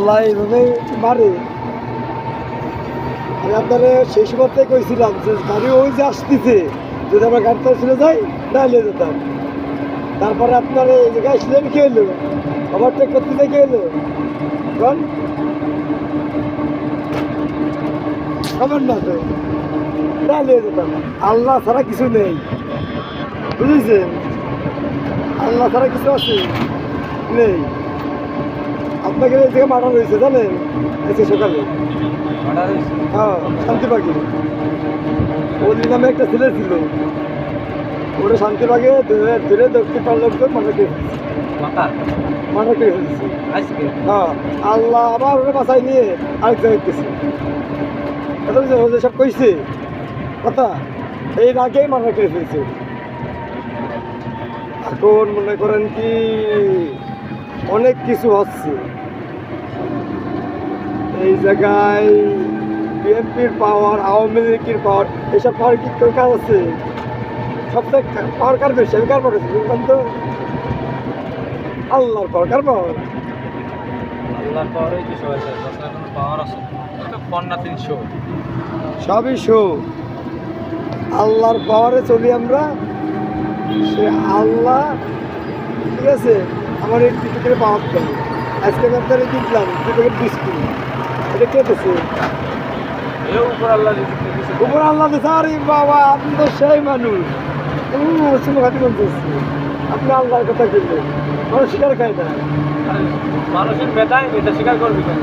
আল্লাহ এইভাবে মারে। আমি আপনারা সেই সময় থেকে কইছিলাম যে, গাড়ি ওই যে আসতেছে, যদি আমরা গাড়িটা চলে যাই, তাহলে যেতাম। তারপরে আপনার এই জায়গায় আসলেন, কে এলো? ওভারটেক করতে যাই কে এলো? কোন খবর না তো। তাহলে যেতাম। আল্লাহ ছাড়া কিছু নেই। বুঝেছেন? আল্লাহ ছাড়া কিছু আছে? নেই। আপনাকে থেকে মারা রয়েছে জানেন? আজকে সকালে। হ্যাঁ শান্তিবাগে। ওদের নামে একটা ছেলে ছিল। ওটা শান্তিবাগে ধরে ধরে দেখতে পারল তো মারা কে মারা কে ফেলছে হ্যাঁ আল্লাহ আবার ওটা বাসায় নিয়ে আরেক জায়গায় গেছে। সব কইছে। কথা? এই রাগেই মারা করে ফেলছে এখন মনে করেন কি অনেক কিছু হচ্ছে। এই জায়গায় বিএনপির পাওয়ার আওয়ামী লীগের পাওয়ার এসব পাওয়ার কি কাজ আছে? পাওয়ার কার বেশি? আমি কার পাওয়ার আছে বলবেন তো? আল্লাহর পাওয়ার কার পাওয়ার সবই শো আল্লাহর পাওয়ারে চলি আমরা। সে আল্লাহ ঠিক আছে? আমার এই টিকিটের পাওয়ার দেয় আজকে আমি আপনার কিনলাম দু প্যাকেট বিস্কুট। এটা কে দিচ্ছে উপর আল্লাহ দিচ্ছে আরে বাবা আপনি তো সেই মানুষ। শুনে খাতি বলতেছি আপনি আল্লাহর কথা কিনলেন মানুষ স্বীকার খায় না। মানুষের বেদায় এটা স্বীকার করবি কেন?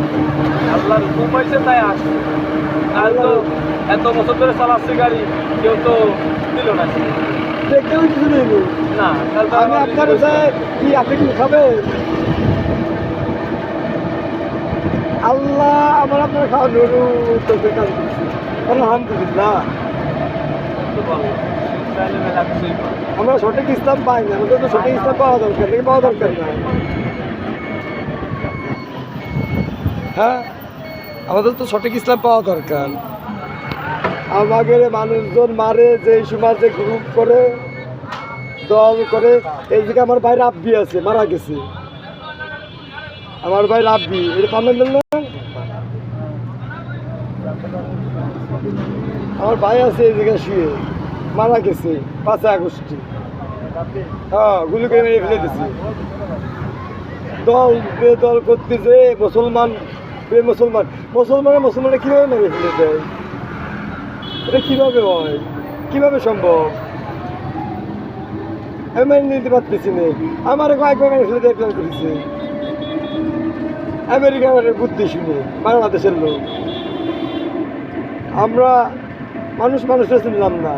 আল্লাহর হুকুম হয়েছে তাই আসে। আর তো এত বছর ধরে চালাচ্ছে গাড়ি কেউ তো দিল না। দেখতেও কিছু নেই না আমি আপনার কাছে কি আপনি কি খাবেন? আল্লাহ, আমার আপনার খাওয়া আলহামদুলিল্লাহ তো পাবে। আমরা সঠিক ইসলাম পাই না, আমাদের তো সঠিক ইসলাম পাওয়া দরকার নাকি পাওয়া দরকার না। হ্যাঁ আমাদের তো সঠিক ইসলাম পাওয়া দরকার। আমাদের মানুষজন মারে যে সমাজে গ্রুপ করে, দল করে, এই দিকে আমার ভাই রাব্বি আছে, মারা গেছে। আমার ভাই রাব্বি, এটা পাবেন না আমার ভাই আছে এই জায়গায় শুয়ে, মারা গেছে পাঁচই আগস্টে। হ্যাঁ গুলি করে মেরে ফেলে দিছে দল বে দল করতেছে মুসলমান, বে মুসলমান, মুসলমানের মুসলমানে কীভাবে মেরে ফেলে দেয়? এটা কীভাবে হয়? কীভাবে সম্ভব? আমি মেনে নিতে পারতেছি না। আমার কয়েকবার মেরে ফেলে প্ল্যান করেছে। আমেরিকার বুদ্ধি শুনে, বাংলাদেশের লোক। আমরা মানুষ মানুষের চিনলাম না।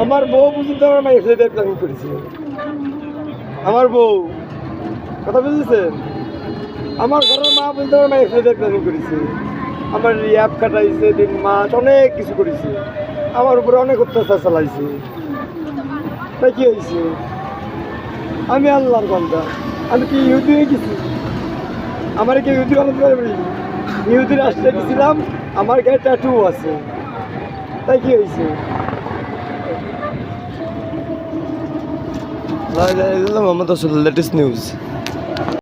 আমার বউ পর্যন্ত আমার মায়ের দেওয়ার প্ল্যান করেছে। আমার বউ, কথা বুঝেছেন? আমার ঘরের মা পর্যন্ত আমার মায়ের দেওয়ার প্ল্যান করেছে। আমার রিয়াপ কাটাইছে দিন মাস অনেক কিছু করেছে। আমার উপরে অনেক অত্যাচার চালাইছে। তাই কি হয়েছে? আমি আল্লাহর বান্দা। আমি কি ইহুদি হয়ে গেছি? আমার কি ইহুদি বানাতে ইহুদি রাষ্ট্রে গেছিলাম আমার গায়ে ট্যাটু আছে। তাই কি হয়েছে? Mohammad latest news